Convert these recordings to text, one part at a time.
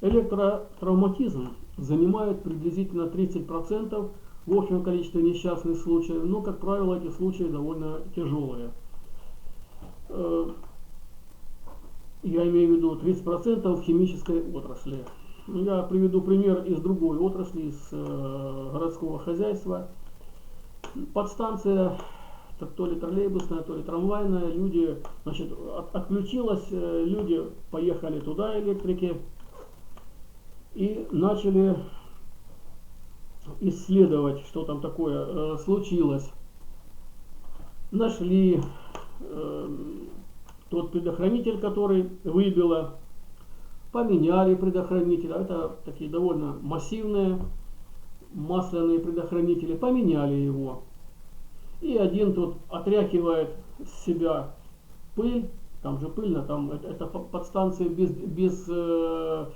Электротравматизм занимает приблизительно 30% в общем количестве несчастных случаев, но, как правило, эти случаи довольно тяжелые. Э, я имею в виду 30% в химической отрасли. Я приведу пример из другой отрасли, из э, городского хозяйства. Подстанция, то ли троллейбусная, то ли трамвайная, люди, значит, от, отключилась, э, люди поехали туда, электрики, и начали исследовать, что там такое э, случилось. Нашли э, тот предохранитель, который выбило, поменяли предохранитель, а это такие довольно массивные масляные предохранители, поменяли его. И один тут отряхивает с себя пыль, там же пыльно, там это, это подстанция без, без э,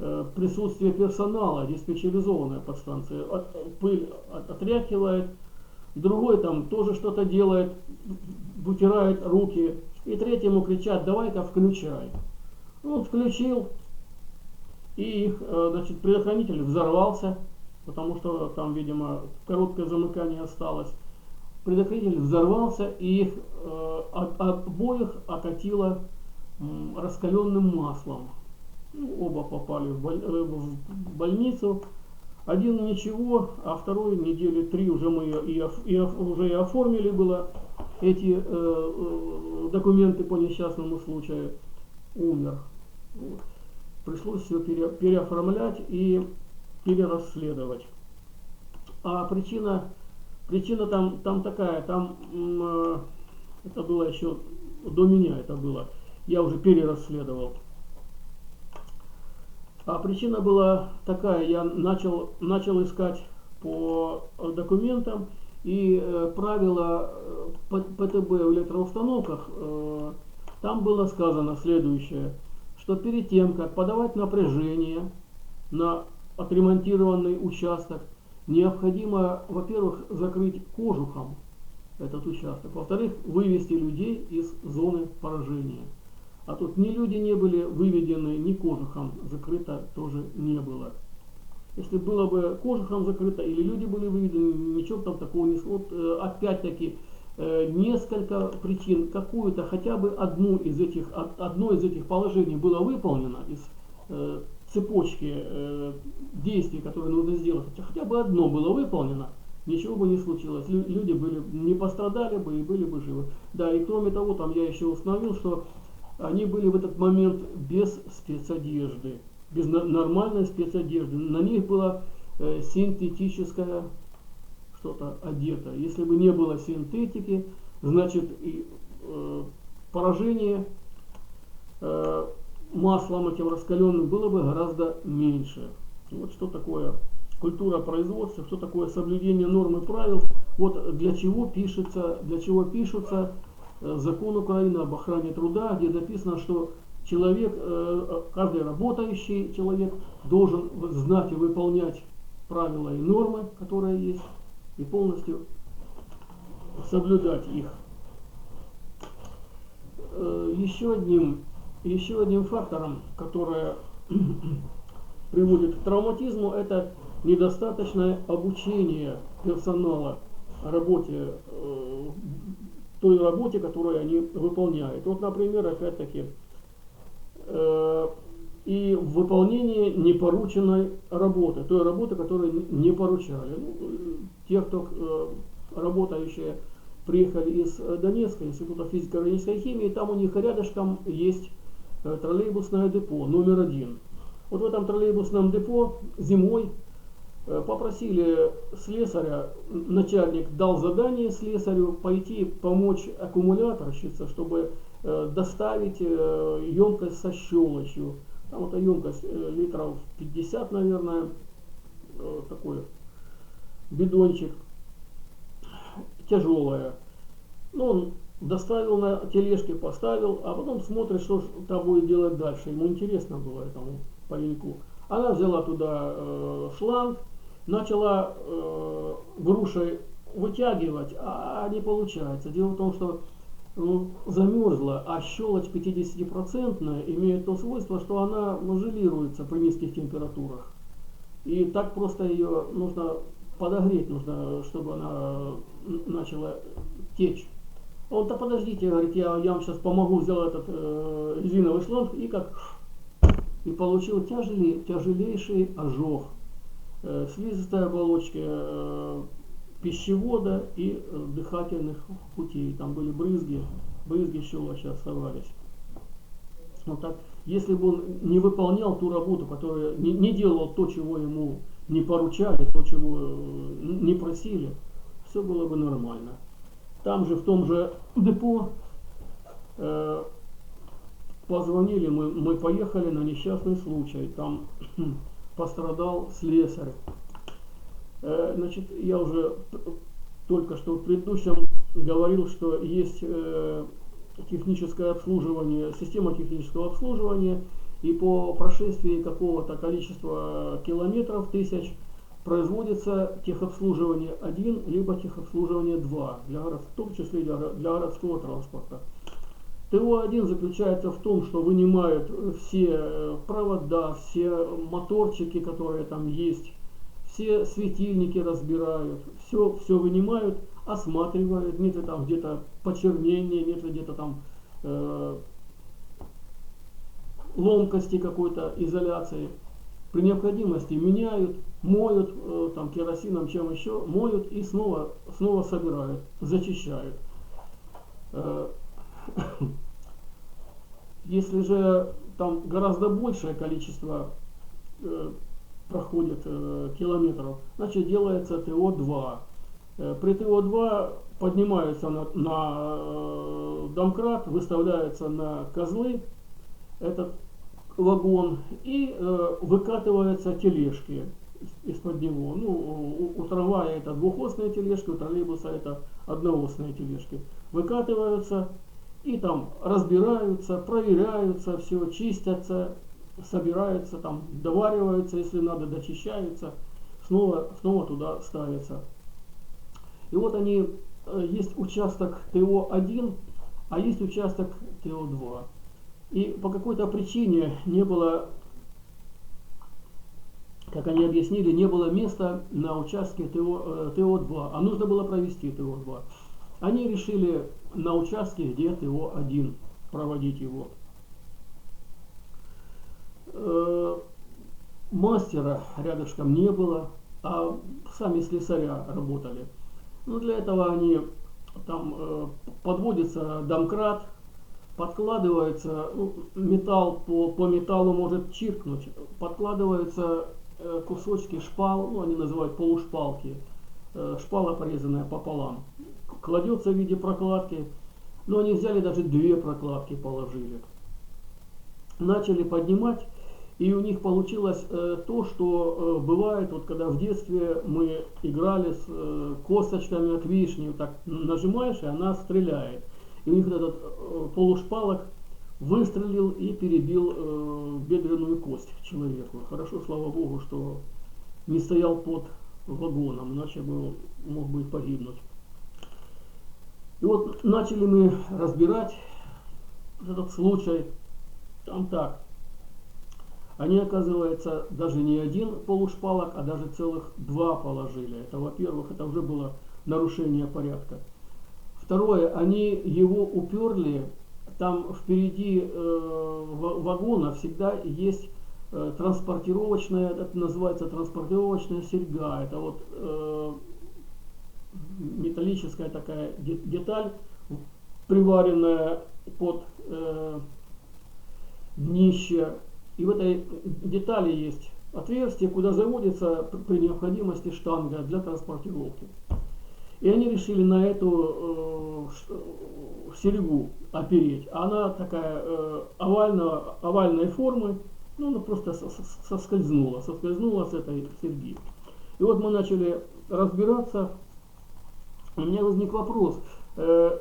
э, присутствия персонала, диспетчеризованная подстанция. От, пыль от, отряхивает, другой там тоже что-то делает, вытирает руки, и третьему кричат, давай-ка включай. Он включил, и их, э, значит, предохранитель взорвался, потому что там, видимо, короткое замыкание осталось. Предохранитель взорвался, и их э, обоих окатило раскаленным маслом. Ну, оба попали в, боль, э, в больницу. Один ничего, а второй недели три уже мы и, и, уже и оформили было эти э, э, документы по несчастному случаю, умер. Вот. Пришлось все пере, переоформлять и перерасследовать. А причина, причина там, там такая, там э, это было еще до меня это было, я уже перерасследовал. А причина была такая, я начал, начал искать по документам, и э, правила э, ПТБ в электроустановках, э, там было сказано следующее, что перед тем, как подавать напряжение на отремонтированный участок, необходимо, во-первых, закрыть кожухом этот участок, во-вторых, вывести людей из зоны поражения. А тут ни люди не были выведены, ни кожухом закрыто тоже не было. Если было бы кожухом закрыто или люди были выведены, ничего там такого не Вот э, опять-таки э, несколько причин, какую-то хотя бы одну из этих, одно из этих положений было выполнено из э, цепочки действий, которые нужно сделать, хотя бы одно было выполнено, ничего бы не случилось. Люди были, не пострадали бы и были бы живы. Да, и кроме того, там я еще установил, что они были в этот момент без спецодежды без нормальной спецодежды. На них была э, синтетическая что-то одето. Если бы не было синтетики, значит и э, поражение э, маслом этим раскаленным было бы гораздо меньше. Вот что такое культура производства, что такое соблюдение норм и правил. Вот для чего пишется, для чего пишутся закон Украины об охране труда, где написано, что человек, э, каждый работающий человек должен знать и выполнять правила и нормы, которые есть, и полностью соблюдать их. Э, еще одним, еще одним фактором, который приводит к травматизму, это недостаточное обучение персонала работе, э, той работе, которую они выполняют. Вот, например, опять-таки, Э, и в выполнении непорученной работы, той работы, которую не поручали. Ну, те, кто э, работающие приехали из Донецка, Института физико-органической химии, там у них рядышком есть э, троллейбусное депо номер один. Вот в этом троллейбусном депо зимой попросили слесаря, начальник дал задание слесарю пойти помочь аккумуляторщице, чтобы Э, доставить э, емкость со щелочью. Там вот емкость э, литров 50, наверное, такой бидончик, тяжелая. Ну, он доставил на тележке, поставил, а потом смотрит, что там будет делать дальше. Ему интересно было этому пареньку. Она взяла туда э, шланг, начала э, грушей вытягивать, а не получается. Дело в том, что ну, замерзла, а щелочь 50% имеет то свойство, что она желируется при низких температурах. И так просто ее нужно подогреть, нужно, чтобы она начала течь. Он-то подождите, говорит, я, я вам сейчас помогу сделать этот э, резиновый шланг, и как и получил тяжелей, тяжелейший ожог э, слизистой оболочки э, пищевода и э, дыхательных путей. Там были брызги, брызги щелочи оставались. Вот так. Если бы он не выполнял ту работу, которую не, не делал то, чего ему не поручали, то, чего не просили, все было бы нормально. Там же, в том же депо, э, позвонили, мы, мы поехали на несчастный случай. Там пострадал слесарь. Э, значит, я уже только что в предыдущем говорил, что есть э, техническое обслуживание, система технического обслуживания, и по прошествии какого-то количества километров, тысяч, производится техобслуживание 1, либо техобслуживание 2, для, в том числе для, для городского транспорта. ТО-1 заключается в том, что вынимают все провода, все моторчики, которые там есть, все светильники разбирают, все, все вынимают, осматривают, нет ли там где-то почернения, нет ли где-то там э, ломкости какой-то изоляции. При необходимости меняют, моют э, там керосином, чем еще, моют и снова, снова собирают, зачищают. Э, если же там гораздо большее количество э, проходит э, километров, значит делается ТО-2. Э, при ТО-2 поднимаются на, на э, домкрат, выставляется на козлы этот вагон и э, выкатываются тележки из-под него. Ну, у, у трамвая это двухосные тележки, у троллейбуса это одноосные тележки. Выкатываются и там разбираются, проверяются, все чистятся, собираются, там довариваются, если надо, дочищаются, снова, снова туда ставятся. И вот они, э, есть участок ТО-1, а есть участок ТО-2. И по какой-то причине не было, как они объяснили, не было места на участке ТО, ТО-2, а нужно было провести ТО-2. Они решили на участке, где ТО-1 проводить его. Э, мастера рядышком не было, а сами слесаря работали. Ну, для этого они там э, подводится домкрат, подкладывается ну, металл по, по металлу может чиркнуть, подкладываются э, кусочки шпал, ну они называют полушпалки, э, шпала порезанная пополам, кладется в виде прокладки, но они взяли даже две прокладки положили, начали поднимать и у них получилось э, то, что э, бывает, вот когда в детстве мы играли с э, косточками от вишни, так нажимаешь, и она стреляет. И у них этот э, полушпалок выстрелил и перебил э, бедренную кость человеку. Хорошо, слава богу, что не стоял под вагоном, иначе бы мог бы и погибнуть. И вот начали мы разбирать этот случай. Там так. Они, оказывается, даже не один полушпалок, а даже целых два положили. Это, во-первых, это уже было нарушение порядка. Второе, они его уперли, там впереди э, вагона всегда есть э, транспортировочная, это называется транспортировочная серьга. Это вот э, металлическая такая деталь, приваренная под э, днище и в этой детали есть отверстие, куда заводится при необходимости штанга для транспортировки. И они решили на эту э, серегу опереть. Она такая э, овального, овальной формы, ну она просто соскользнула, соскользнула с этой серьги. И вот мы начали разбираться. У меня возник вопрос, э,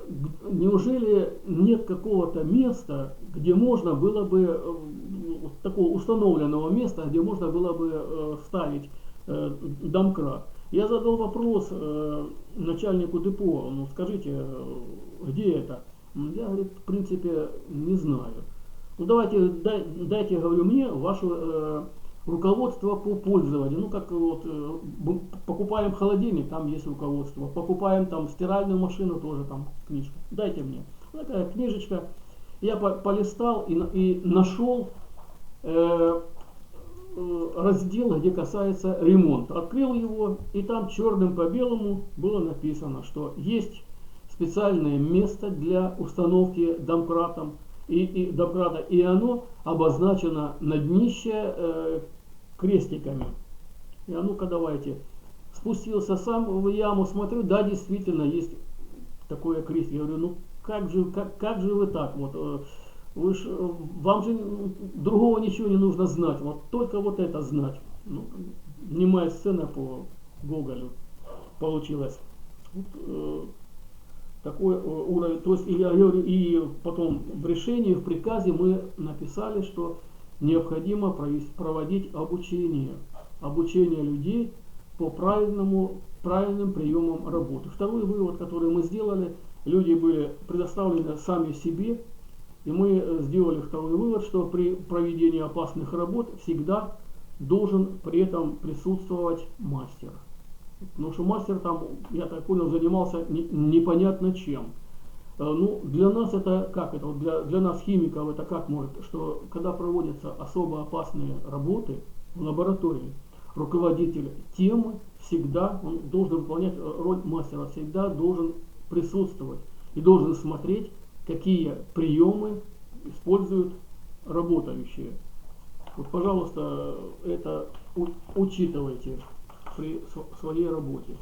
неужели нет какого-то места, где можно было бы э, такого установленного места, где можно было бы э, ставить домкрат. Я задал вопрос начальнику депо, ну скажите, где это? Я, говорит, в принципе, не знаю. Ну давайте, дай, дайте, говорю, мне ваше э, руководство по пользованию. Ну как вот э, покупаем холодильник, там есть руководство. Покупаем там стиральную машину, тоже там книжка. Дайте мне. Такая книжечка. Я по полистал и, и нашел э, э, раздел, где касается ремонта. Открыл его, и там черным по белому было написано, что есть специальное место для установки домкратом и, и домкрата, и оно обозначено на днище э, крестиками. И а ну-ка давайте. Спустился сам в яму, смотрю, да, действительно, есть такое крестик. Я говорю, ну как же, как, как же вы так? Вот, э, вы ж, вам же другого ничего не нужно знать, вот только вот это знать. Ну, немая сцена по Гоголю получилась. Вот, э, такой э, уровень. То есть, я говорю, и потом в решении, в приказе мы написали, что необходимо проводить обучение. Обучение людей по правильному, правильным приемам работы. Второй вывод, который мы сделали, люди были предоставлены сами себе, и мы э, сделали второй вывод, что при проведении опасных работ всегда должен при этом присутствовать мастер. Потому что мастер там, я так понял, занимался не, непонятно чем. Э, ну, для нас это как это, для, для нас химиков это как может, что когда проводятся особо опасные работы в лаборатории, руководитель темы всегда, он должен выполнять роль мастера, всегда должен присутствовать и должен смотреть, какие приемы используют работающие. Вот, пожалуйста, это учитывайте своей работе.